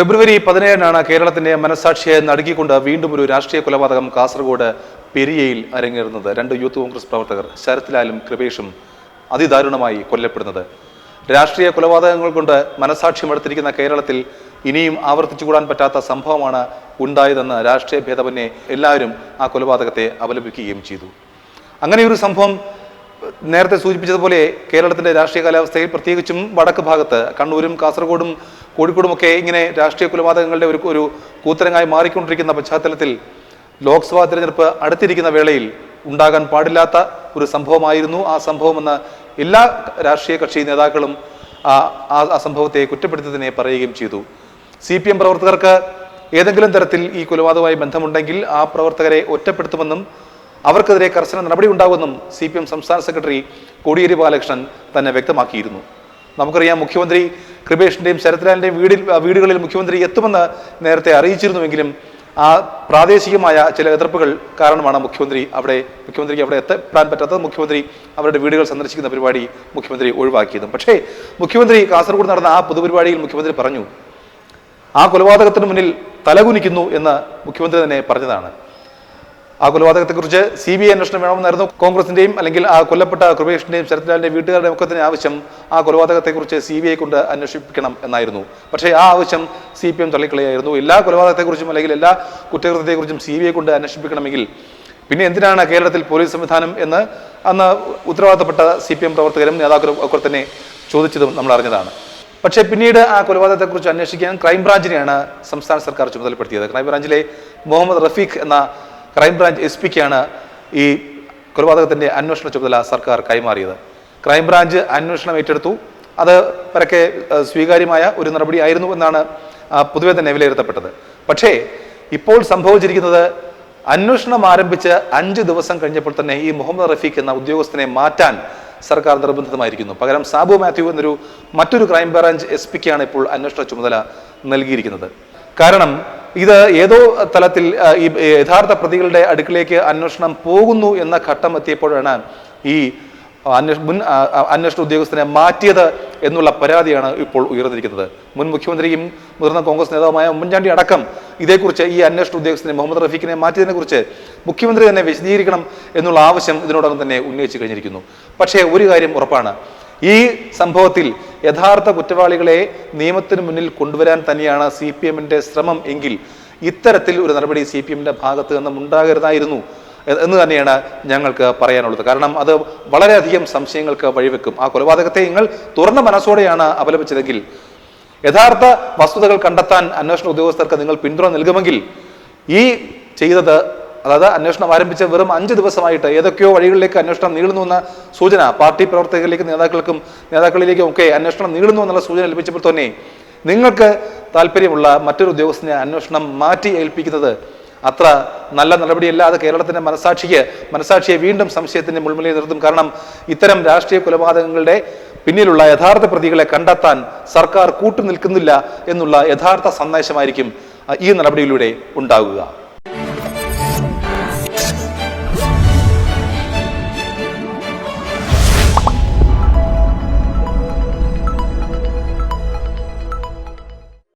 ഫെബ്രുവരി പതിനേഴിനാണ് കേരളത്തിന്റെ മനസാക്ഷിയെ നടുക്കിക്കൊണ്ട് വീണ്ടും ഒരു രാഷ്ട്രീയ കൊലപാതകം കാസർഗോഡ് പെരിയയിൽ അരങ്ങേറുന്നത്. രണ്ട് യൂത്ത് കോൺഗ്രസ് പ്രവർത്തകർ ശരത്ലാലും കൃപേഷും അതിദാരുണമായി കൊല്ലപ്പെടുന്നത്. രാഷ്ട്രീയ കൊലപാതകങ്ങൾ കൊണ്ട് മനസാക്ഷി മടുത്തിരിക്കുന്ന കേരളത്തിൽ ഇനിയും ആവർത്തിച്ചുകൂടാൻ പറ്റാത്ത സംഭവമാണ് ഉണ്ടായതെന്ന് രാഷ്ട്രീയ ഭേദമന്യേ എല്ലാവരും ആ കൊലപാതകത്തെ അപലപിക്കുകയും ചെയ്തു. അങ്ങനെ ഒരു സംഭവം നേരത്തെ സൂചിപ്പിച്ചതുപോലെ കേരളത്തിന്റെ രാഷ്ട്രീയ കാലാവസ്ഥയിൽ പ്രത്യേകിച്ചും വടക്ക് ഭാഗത്ത് കണ്ണൂരും കാസർഗോഡും കോഴിക്കോടും ഒക്കെ ഇങ്ങനെ രാഷ്ട്രീയ കൊലപാതകങ്ങളുടെ ഒരു ഒരു കൂത്തരങ്ങായി മാറിക്കൊണ്ടിരിക്കുന്ന പശ്ചാത്തലത്തിൽ ലോക്സഭാ തിരഞ്ഞെടുപ്പ് അടുത്തിരിക്കുന്ന വേളയിൽ ഉണ്ടാകാൻ പാടില്ലാത്ത ഒരു സംഭവമായിരുന്നു ആ സംഭവമെന്ന് എല്ലാ രാഷ്ട്രീയ കക്ഷി നേതാക്കളും ആ സംഭവത്തെ കുറ്റപ്പെടുത്തിയതിനെ പറയുകയും ചെയ്തു. സി പി എം പ്രവർത്തകർക്ക് ഏതെങ്കിലും തരത്തിൽ ഈ കൊലപാതകവുമായി ബന്ധമുണ്ടെങ്കിൽ ആ പ്രവർത്തകരെ ഒറ്റപ്പെടുത്തുമെന്നും അവർക്കെതിരെ കർശന നടപടി ഉണ്ടാകുമെന്നും സി പി എം സംസ്ഥാന സെക്രട്ടറി കോടിയേരി ബാലകൃഷ്ണൻ തന്നെ വ്യക്തമാക്കിയിരുന്നു. നമുക്കറിയാം മുഖ്യമന്ത്രി കൃപേഷിന്റെയും ശരത്ലാലിന്റെയും വീടിൽ വീടുകളിൽ മുഖ്യമന്ത്രി എത്തുമെന്ന് നേരത്തെ അറിയിച്ചിരുന്നുവെങ്കിലും ആ പ്രാദേശികമായ ചില എതിർപ്പുകൾ കാരണമാണ് മുഖ്യമന്ത്രി അവിടെ മുഖ്യമന്ത്രിക്ക് അവിടെ എത്താൻ പറ്റാത്തത്. മുഖ്യമന്ത്രി അവരുടെ വീടുകൾ സന്ദർശിക്കുന്ന പരിപാടി മുഖ്യമന്ത്രി ഒഴിവാക്കിയതും. പക്ഷേ മുഖ്യമന്ത്രി കാസർഗോഡ് നടന്ന ആ പൊതുപരിപാടിയിൽ മുഖ്യമന്ത്രി പറഞ്ഞു ആ കൊലപാതകത്തിന് മുന്നിൽ തലകുനിക്കുന്നു എന്ന് മുഖ്യമന്ത്രി തന്നെ പറഞ്ഞതാണ്. ആ കൊലപാതകത്തെക്കുറിച്ച് സി ബി ഐ അന്വേഷണം വേണമെന്നായിരുന്നു കോൺഗ്രസിന്റെയും അല്ലെങ്കിൽ ആ കൊല്ലപ്പെട്ട കൃപേഷിന്റെയും ശരത്ലാലിന്റെ വീട്ടുകാരുടെ ഒക്കെ തന്നെ ആവശ്യം ആ കൊലപാതകത്തെക്കുറിച്ച് സി ബി ഐ കൊണ്ട് അന്വേഷിപ്പിക്കണം എന്നായിരുന്നു. പക്ഷേ ആ ആവശ്യം സി പി എം തള്ളിക്കളയായിരുന്നു എല്ലാ കൊലപാതകത്തെക്കുറിച്ചും അല്ലെങ്കിൽ എല്ലാ കുറ്റകൃത്യത്തെക്കുറിച്ചും സി ബി ഐ കൊണ്ട് അന്വേഷിപ്പിക്കണമെങ്കിൽ പിന്നെ എന്തിനാണ് കേരളത്തിൽ പോലീസ് സംവിധാനം എന്ന് അന്ന് ഉത്തരവാദിത്തപ്പെട്ട സി പി എം പ്രവർത്തകരും നേതാക്കളും ഒക്കെ തന്നെ ചോദിച്ചതും നമ്മൾ അറിഞ്ഞതാണ്. പക്ഷേ പിന്നീട് ആ കൊലപാതകത്തെക്കുറിച്ച് അന്വേഷിക്കാൻ ക്രൈംബ്രാഞ്ചിനെയാണ് സംസ്ഥാന സർക്കാർ ചുമതലപ്പെടുത്തിയത്. ക്രൈംബ്രാഞ്ചിലെ മുഹമ്മദ് റഫീഖ് എന്ന ക്രൈംബ്രാഞ്ച് എസ് പിക്കാണ് ഈ കൊലപാതകത്തിന്റെ അന്വേഷണ ചുമതല സർക്കാർ കൈമാറിയത്. ക്രൈംബ്രാഞ്ച് അന്വേഷണം ഏറ്റെടുത്തു. അത് പരക്കെ സ്വീകാര്യമായ ഒരു നടപടിയായിരുന്നു എന്നാണ് പൊതുവെ തന്നെ വിലയിരുത്തപ്പെട്ടത്. പക്ഷേ ഇപ്പോൾ സംഭവിച്ചിരിക്കുന്നത് അന്വേഷണം ആരംഭിച്ച് അഞ്ച് ദിവസം കഴിഞ്ഞപ്പോൾ തന്നെ ഈ മുഹമ്മദ് റഫീഖ് എന്ന ഉദ്യോഗസ്ഥനെ മാറ്റാൻ സർക്കാർ നിർബന്ധിതമായിരിക്കുന്നു. പകരം സാബു മാത്യു എന്നൊരു മറ്റൊരു ക്രൈംബ്രാഞ്ച് എസ് പിക്കാണ് ഇപ്പോൾ അന്വേഷണ ചുമതല നൽകിയിരിക്കുന്നത്. കാരണം ഇത് ഏതോ തലത്തിൽ ഈ യഥാർത്ഥ പ്രതികളുടെ അടുക്കിലേക്ക് അന്വേഷണം പോകുന്നു എന്ന ഘട്ടം എത്തിയപ്പോഴാണ് ഈ അന്വേഷ മുൻ അന്വേഷണ ഉദ്യോഗസ്ഥനെ മാറ്റിയത് എന്നുള്ള പരാതിയാണ് ഇപ്പോൾ ഉയർന്നിരിക്കുന്നത്. മുൻ മുഖ്യമന്ത്രിയും മുതിർന്ന കോൺഗ്രസ് നേതാവുമായ ഉമ്മൻചാണ്ടി അടക്കം ഇതേക്കുറിച്ച് ഈ അന്വേഷണ ഉദ്യോഗസ്ഥനെ മുഹമ്മദ് റഫീഖിനെ മാറ്റിയതിനെ കുറിച്ച് മുഖ്യമന്ത്രി തന്നെ വിശദീകരിക്കണം എന്നുള്ള ആവശ്യം ഇതിനോടകം തന്നെ ഉന്നയിച്ചു കഴിഞ്ഞിരിക്കുന്നു. പക്ഷേ ഒരു കാര്യം ഉറപ്പാണ്. ഈ സംഭവത്തിൽ യഥാർത്ഥ കുറ്റവാളികളെ നിയമത്തിന് മുന്നിൽ കൊണ്ടുവരാൻ തന്നെയാണ് സി പി എമ്മിന്റെ ശ്രമം എങ്കിൽ ഇത്തരത്തിൽ ഒരു നടപടി സി പി എമ്മിന്റെ ഭാഗത്ത് നിന്നും ഉണ്ടാകരുതായിരുന്നു എന്ന് തന്നെയാണ് ഞങ്ങൾക്ക് പറയാനുള്ളത്. കാരണം അത് വളരെയധികം സംശയങ്ങൾക്ക് വഴിവെക്കും. ആ കൊലപാതകത്തെ നിങ്ങൾ തുറന്ന മനസ്സോടെയാണ് അപലപിച്ചതെങ്കിൽ യഥാർത്ഥ വസ്തുതകൾ കണ്ടെത്താൻ അന്വേഷണ ഉദ്യോഗസ്ഥർക്ക് നിങ്ങൾ പിന്തുണ നൽകുമെങ്കിൽ ഈ ചെയ്തത് അതായത് അന്വേഷണം ആരംഭിച്ച വെറും അഞ്ച് ദിവസമായിട്ട് ഏതൊക്കെയോ വഴികളിലേക്ക് അന്വേഷണം നീളുന്നു എന്ന സൂചന പാർട്ടി പ്രവർത്തകരിലേക്കും നേതാക്കൾക്കും നേതാക്കളിലേക്കും ഒക്കെ അന്വേഷണം നീളുന്നു എന്നുള്ള സൂചന ലഭിച്ചപ്പോൾ തന്നെ നിങ്ങൾക്ക് താല്പര്യമുള്ള മറ്റൊരു ഉദ്യോഗസ്ഥനെ അന്വേഷണം മാറ്റി ഏൽപ്പിക്കുന്നത് അത്ര നല്ല നടപടിയല്ല. അത് കേരളത്തിന്റെ മനസാക്ഷിക്ക് മനസാക്ഷിയെ വീണ്ടും സംശയത്തിന്റെ മുൾമുലയിൽ നിർത്തും. കാരണം ഇത്തരം രാഷ്ട്രീയ കൊലപാതകങ്ങളുടെ പിന്നിലുള്ള യഥാർത്ഥ പ്രതികളെ കണ്ടെത്താൻ സർക്കാർ കൂട്ടുനിൽക്കുന്നില്ല എന്നുള്ള യഥാർത്ഥ സന്ദേശമായിരിക്കും ഈ നടപടിയിലൂടെ ഉണ്ടാകുക.